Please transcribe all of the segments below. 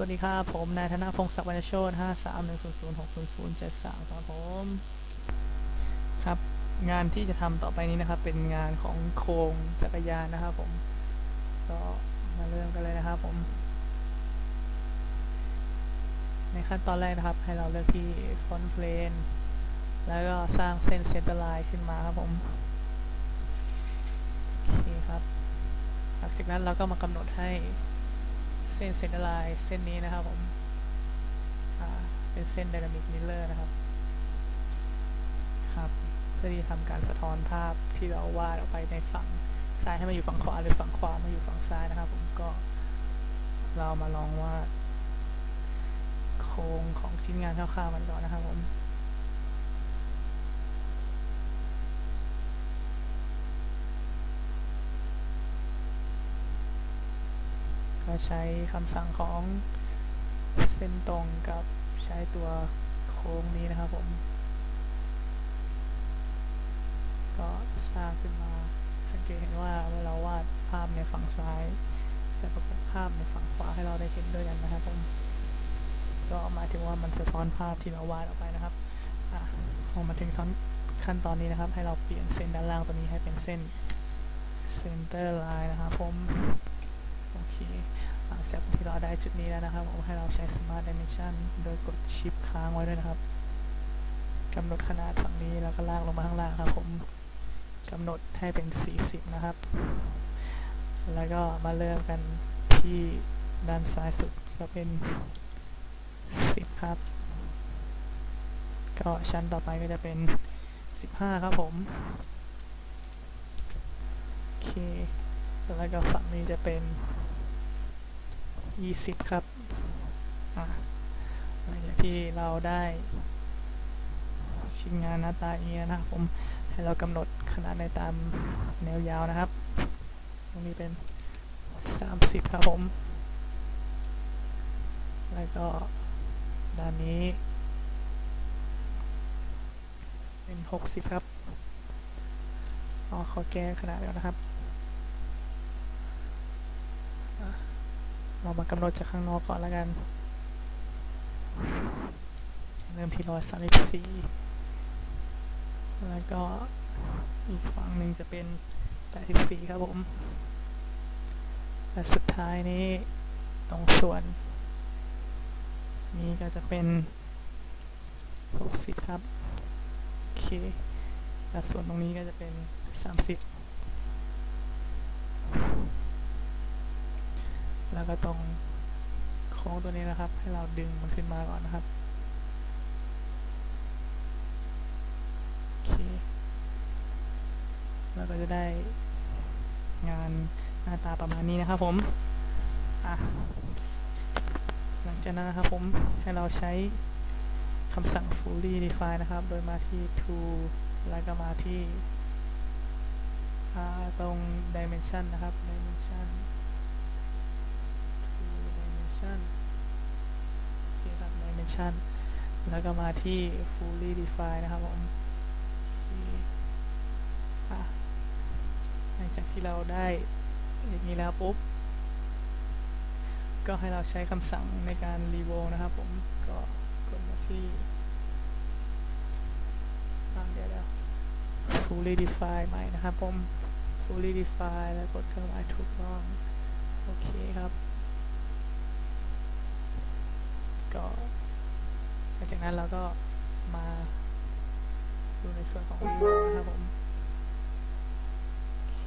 สวัสดีครับ ผมนายธนพงศ์ศักดิ์วรรณโชตห้าสามหนึ่งศูนย์ศูนย์หกศูนย์ศูนย์เจ็ดสามครับผม ครับ งานที่จะทำต่อไปนี้นะครับ เป็นงานของโครงจักรยานนะครับผม ก็มาเริ่มกันเลยนะครับผม ในขั้นตอนแรกนะครับ ให้เราเลือกที่ฟอนต์เพลนแล้วก็สร้างเส้นเซนเตอร์ไลน์ขึ้นมาครับผม โอเคครับ หลังจากนั้นเราก็มากำหนดให้ เส้นเซนเตอร์ไลน์เส้นนี้นะครับผมเป็นเส้น Dynamic Mirror นะครับครับเพื่อที่จะทำการสะท้อนภาพที่เราวาดออกไปในฝั่งซ้ายให้มาอยู่ฝั่งขวาหรือฝั่งขวามาอยู่ฝั่งซ้ายนะครับ ผมก็เรามาลองวาดโครงของชิ้นงานคร่าวๆมันก่อนนะครับผม ใช้คำสั่งของเส้นตรงกับใช้ตัวโค้งนี้นะครับผม ก็สร้างขึ้นมาสังเกตเห็นว่าเวลาวาดภาพในฝั่งซ้ายจะประกอบภาพในฝั่งขวาให้เราได้เห็นด้วยกันนะครับผมก็หมายถึงว่ามันสะท้อนภาพที่เราวาดออกไปนะครับอะพอมาถึงขั้นขั้นตอนนี้นะครับ ให้เราเปลี่ยนเส้นด้านล่างตัวนี้ให้เป็นเส้น center line นะครับผม โอเคหลังจากที่เราได้จุดนี้แล้วนะครับผมให้เราใช้ Smart Dimension โดยกดชิปค้างไว้ด้วยนะครับกำหนดขนาดฝั่งนี้แล้วก็ลากลงมาข้างล่างครับผมกำหนดให้เป็น 40 นะครับ แล้วก็มาเริ่มกันที่ด้านซ้ายสุดก็เป็น 10 ครับ ก็ชั้นต่อไปก็จะเป็น 15 ครับผม โอเค แล้วก็ฝั่งนี้จะเป็น 20 ครับอะหลังจากที่เราได้ชิ้นงานหน้าตาอย่างนี้ยนะครับผมให้เรากำหนดขนาดในตามแนวยาวนะครับ ตรงนี้เป็น 30 ครับผม แล้วก็ด้านนี้ เป็น 60 ครับอ๋อขอแก้ขนาดแล้วนะครับ เรามากำหนดจากข้างนอกก่อนแล้วกัน เริ่มที่ร้อยสามสิบสี่แล้วก็อีกฝั่งหนึ่งจะเป็นแปดสิบสี่ครับผม และสุดท้ายนี้ตรงส่วน นี้ก็จะเป็นหกสิบครับ โอเคและส่วนตรงนี้ก็จะเป็นสามสิบ แล้วก็ตรงโค้งตัวนี้นะครับ ให้เราดึงมันขึ้นมาก่อนนะครับโอเคเราก็จะได้งานหน้าตาประมาณนี้นะครับผมอะหลังจากนั้นนะครับผมให้เราใช้คำสั่ง fully define นะครับ โดยมาที่ tool แล้วก็มาที่ตรง dimension นะครับ dimension โอเค ครับ dimension แล้วก็มาที่ fully define นะครับผมหลังจากที่เราได้อย่างนี้แล้วปุ๊บ ก็ให้เราใช้คำสั่งในการ r e v o l นะครับผม ก็กดมาที่อ่าเดี๋ยวเดี๋ยว fully define ใหม่นะครับผม fully define แล้วกดเครื่องหมายถูกต้อง โอเคครับ ก็หลัง จากนั้นเราก็มาดูในส่วนของรีโวนะครับผมโอเค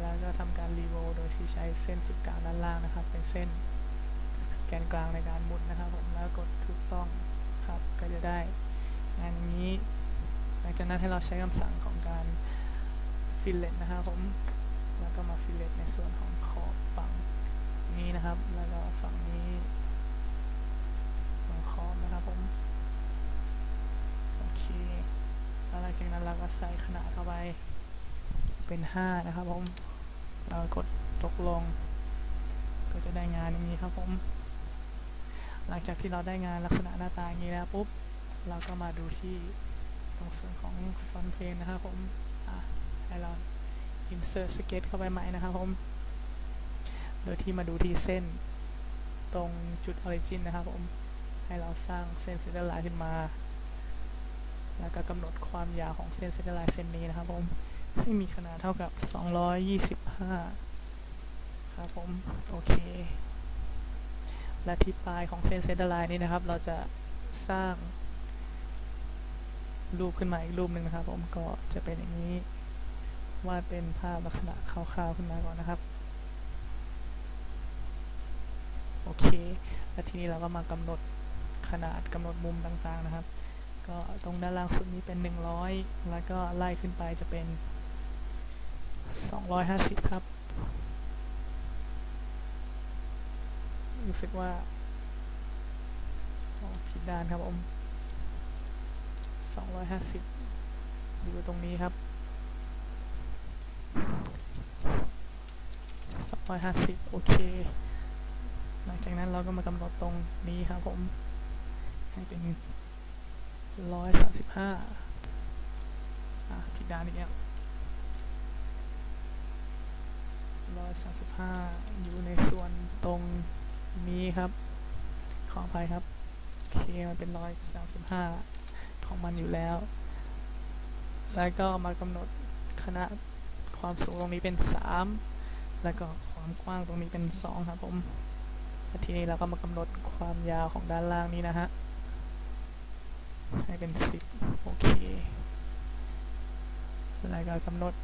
แล้วก็ทำการรีโวโดยที่ใช้เส้นสุดกลางด้านล่างนะครับ เป็นเส้นแกนกลางในการมุนนะครับผมแล้วกดถูกต้องครับก็จะได้งานนี้ หลังจากนั้นให้เราใช้คำสั่งของการฟิลเลตนะครับผมแล้วก็มาฟิลเลตในส่วนของนี้นะครับ แล้วก็ฝั่งนี้ ของคอมนะครับผม โอเค แล้วหลังจา ก็ใส่ขนาดเข้าไป เป็น 5 นะครับผมเรากดตกลง ก็จะได้งานอย่างนี้ครับผม หลังจากที่เราได้งานลักษณะหน้าตาอย่างนี้แล้วปุ๊บ เราก็มาดูที่ตรงส่วนของฟอนต์เพลนนะครับผมให้เรา insert sketch เข้าไปใหม่นะครับผม โดยที่มาดูที่เส้นตรงจุด origin นะครับผม ให้เราสร้างเส้นเซนเตอร์ไลน์ขึ้นมา แล้วก็กำหนดความยาวของเส้นเซนเตอร์ไลน์เส้นนี้นะครับผมให้มีขนาดเท่ากับ 225 ครับผม โอเค และที่ปลายของเส้นเซนเตอร์ไลน์นี้นะครับ เราจะสร้าง รูปขึ้นมาอีกรูปหนึ่งนะครับ ผมก็จะเป็นอย่างนี้วาดเป็นภาพลักษณะคร่าวๆขึ้นมาก่อนนะครับ โอเค แล้วทีนี้เราก็มากำหนดขนาดกำหนดมุมต่างๆนะครับ ก็ตรงด้านล่างสุดนี้เป็น 100 แล้วก็ไล่ขึ้นไปจะเป็น 250 ครับ รู้สึกว่าผิดด้านครับผม 250 อยู่ตรงนี้ครับ 250 โอเค หลังจากนั้นเราก็มากำหนดตรงนี้ครับผม ให้เป็น 135อะผิดด้านอีกแล้ว135อยู่ในส่วนตรงนี้ครับ ขออภัยครับเคมันเป็น135ของมันอยู่แล้ว แล้วก็มากำหนดขนาดความสูงตรงนี้เป็น 3 แล้วก็ความกว้างตรงนี้เป็น 2 ครับผมทีนี้เราก็มากำหนดความยาวของด้านล่างนี้นะฮะ ให้เป็น10โอเคแล้วก็กำหนด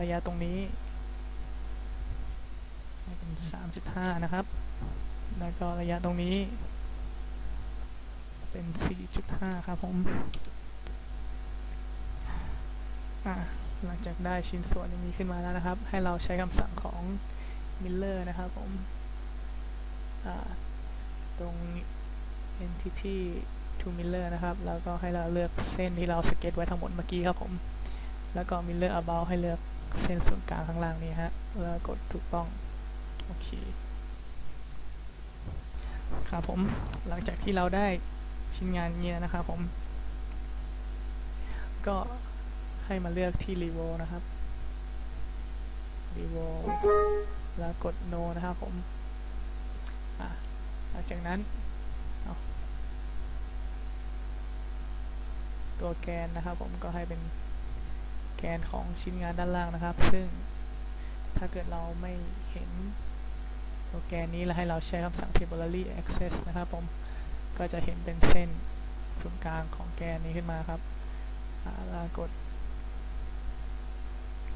ระยะตรงนี้ ให้เป็น3.5นะครับ แล้วก็ระยะตรงนี้ เป็น4.5ครับผมหลังจากได้ชิ้นส่วนอย่างนี้ขึ้นมาแล้วนะครับ ให้เราใช้คำสั่งของ Miller นะครับผมตรง entity to Miller นะครับ แล้วก็ให้เราเลือกเส้นที่เราสเก็ตไว้ทั้งหมดเมื่อกี้ครับผม แล้วก็ Miller about ให้เลือกเส้นศูนย์กลางข้างล่างนี้ฮะ แล้วกดถูกต้อง โอเค ครับผม หลังจากที่เราได้ชิ้นงานเนี้ยนะครับผม ก็ให้มาเลือกที่ Revo นะครับ Revo แล้วกด No นะครับผม หลังจากนั้นเอา ตัวแกนนะครับ ผมก็ให้เป็นแกนของชิ้นงานด้านล่างนะครับ ซึ่งถ้าเกิดเราไม่เห็นตัวแกนนี้แล้วให้เราใช้คำสั่ง temporary access นะครับผมก็จะเห็นเป็นเส้นศูนย์กลางของแกนนี้ขึ้นมาครับอ่าแล้วกด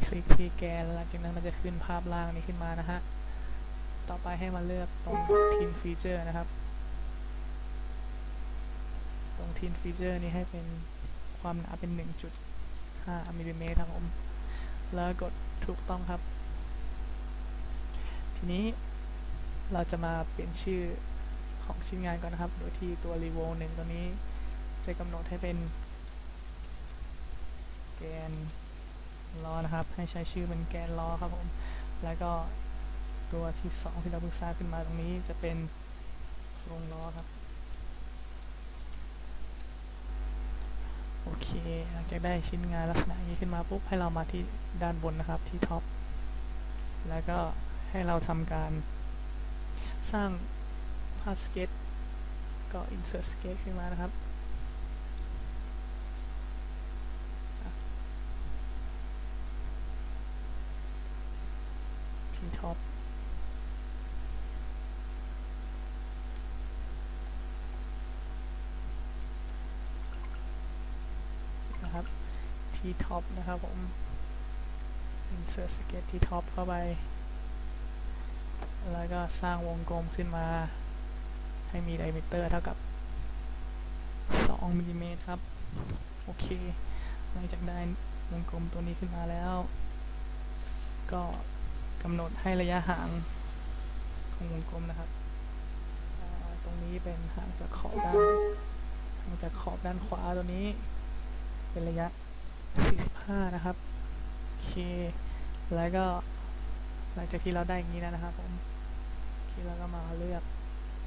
คลิกที่แกนแล้วหลังจากนั้นมันจะขึ้นภาพล่างนี้ขึ้นมานะฮะต่อไปให้มาเลือกตรง Tin Feature นะครับ ตรง Tin Feature นี้ให้เป็น ความหนาเป็น 1.5มิลลิเมตรครับผม แล้วกดถูกต้องครับ ทีนี้เราจะมาเปลี่ยนชื่อของชิ้นงานก่อนนะครับ โดยที่ตัว revo หนึ่งตัวนี้จะกำหนดให้เป็นแกนล้อนะครับ ให้ใช้ชื่อเป็นแกนล้อครับผม แล้วก็ตัวที่สองที่เราเพิ่งสร้างขึ้นมาตรงนี้จะเป็นโครงล้อครับ โอเค หลังจากได้ชิ้นงานลักษณะนี้ขึ้นมาปุ๊บให้เรามาที่ด้านบนนะครับที่ท็อป แล้วก็ให้เราทำการสร้างภาพสเก็ตก็ insert sketch ขึ้นมานะครับ ที่ท็อป นะครับ ที่ท็อปนะครับผม insert sketch ที่ท็อปเข้าไป แล้วก็สร้างวงกลมขึ้นมา ให้มี diameter เท่ากับ 2มิลิเมตรครับ โอเค หลังจากได้วงกลมตัวนี้ขึ้นมาแล้ว ก็กำหนดให้ระยะห่างของวงกลมนะครับ ตรงนี้เป็นห่างจากขอบด้านห่างจากขอบด้านขวาตัวนี้ เป็นระยะ 45 นะครับ โอเค แล้วก็ หลังจากที่เราได้อย่างนี้แล้วนะครับผมโอเคเราก็มาเลือก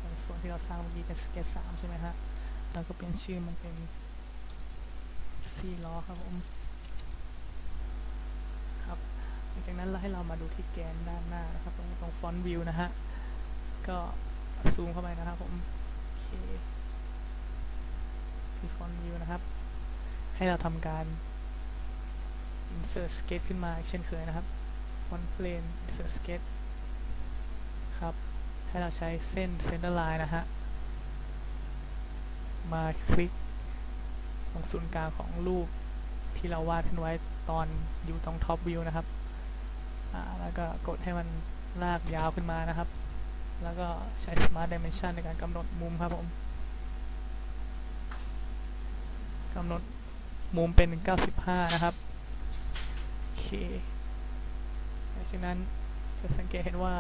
ตรงส่วนที่เราสร้างเมื่อกี้เป็นสเก็ตสามใช่ไหมฮะแล้วก็เปลี่ยนชื่อมันเป็นซีล้อครับผมครับหลังจากนั้นเราให้เรามาดูที่แกนด้านหน้านะครับ ตรงตรงฟอนต์วิวนะฮะก็ซูมเข้าไปนะครับผมโอเคที่ front view นะครับ ให้เราทำการ insert sketch ขึ้นมาเช่นเคยนะครับ font plane insert sketch ครับ ให้เราใช้เส้น center line นะฮะ มาคลิกตรงศูนย์กลางของรูปที่เราวาดขึ้นไว้ตอนอยู่ตรง top view นะครับแล้วก็กดให้มันลากยาวขึ้นมานะครับ แล้วก็ใช้ smart dimension ในการกำหนดมุมครับผมกำหนดมุมเป็น 95 นะครับ เคหลังจากนั้นจะสังเกตเห็นว่า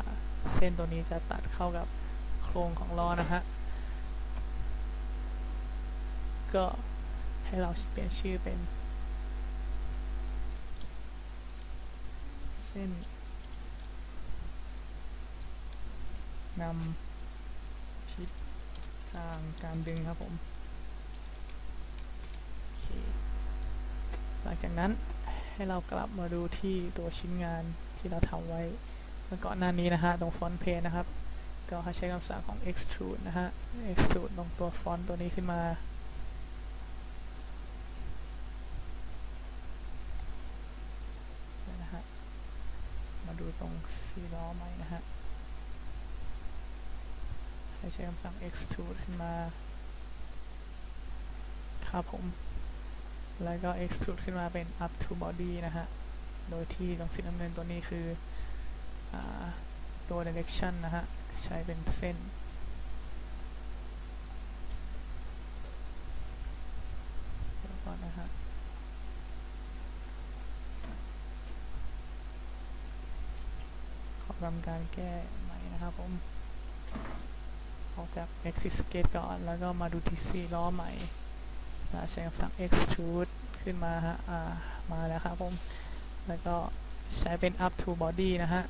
เส้นตัวนี้จะตัดเข้ากับโครงของล้อนะฮะ ก็ให้เราเปลี่ยนชื่อเป็น เส้นนำทิศทางการดึงครับผม หลังจากนั้น ให้เรากลับมาดูที่ตัวชิ้นงานที่เราทำไว้เมื่อก่อนหน้านี้นะฮะตรงฟอนต์เพจนะครับก็ใช้คำสั่งของ extrude นะฮะ extrude ตรงตัวฟอนต์ตัวนี้ขึ้นมานะฮะมาดูตรงซีล้อใหม่นะฮะใช้คำสั่ง extrude ขึ้นมาครับผม แล้วก็ extrude ขึ้นมาเป็น up to body นะฮะ โดยที่ตรงสีน้ำเงินตัวนี้คืออตัว direction นะฮะ ใช้เป็นเส้น ก่อนนะฮะขอทำการแก้ใหม่นะครับผม ออกจาก exit sketch ก่อน แล้วก็มาดูที่ C ล้อใหม่ ใช้คำสั่ง extrude ขึ้นมาฮะอ่ามาแล้วครับผมแล้วก็ใช้เป็น up to body นะฮะ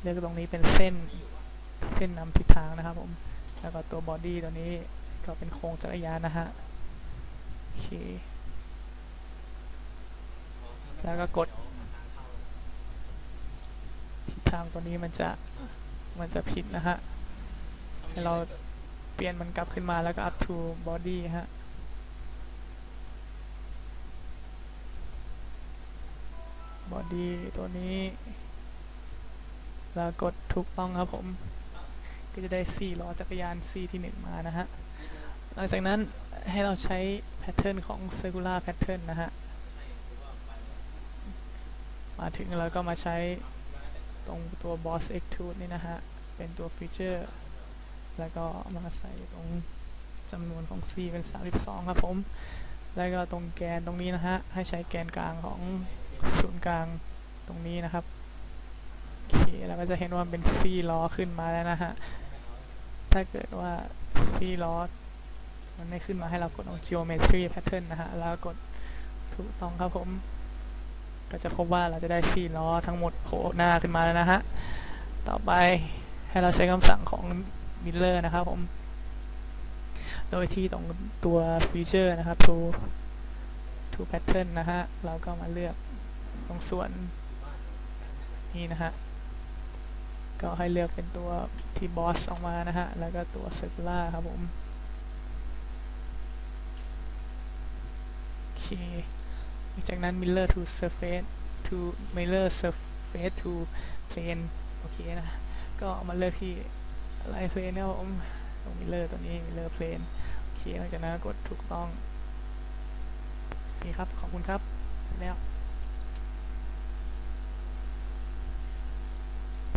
เลือกตรงนี้เป็นเส้นเส้นนำทิศทางนะครับผมแล้วก็ตัว body ตัวนี้ก็เป็นโครงจักรยานนะฮะโอเคแล้วก็กดทิศทางตัวนี้มันจะมันจะผิดนะฮะให้เราเปลี่ยนมันกลับขึ้นมาแล้วก็ up to body ฮะ บอ ดีตัวนี้แล้วกดถูกต้องครับผม ก็จะได้4ล้อจักรยาน C ที่1มานะฮะ หลังจากนั้นให้เราใช้แพทเทิร์นของ circular pattern นะฮะ มาถึงแล้วก็มาใช้ตรงตัว boss extrude นี่นะฮะ เป็นตัวฟีเจอร์ แล้วก็มาใส่ตรงจำนวนของ C เป็น 32 ครับผม แล้วก็ตรงแกนตรงนี้นะฮะ ให้ใช้แกนกลางของ ศูนย์กลางตรงนี้นะครับโอเคเราก็จะเห็นว่าเป็นซี่ล้อขึ้นมาแล้วนะฮะถ้าเกิดว่าซี่ล้อมันไม่ขึ้นมาให้เรากดตรง geometry pattern นะฮะแล้วกดถูกต้องครับผม ก็จะพบว่าเราจะได้ซี่ล้อทั้งหมดโผล่หน้าขึ้นมาแล้วนะฮะต่อไปให้เราใช้คำสั่งของ Miller นะครับผม โดยที่ตรงตัวฟีเจอร์นะครับ to to pattern นะฮะ เราก็มาเลือก ตรงส่วนนี้นะฮะ ก็ให้เลือกเป็นตัวที่บอสออกมานะฮะ แล้วก็ตัว circular ครับผมโอเคจากนั้น mirror to surface to mirror surface to plane โอเคนะ ก็มาเลือกที่ line plane นะครับผมตรง mirror ตัวนี้ mirror plane โอเคหลังจากนั้นกดถูกต้องโอเคครับ ขอบคุณครับเสร็จแล้ว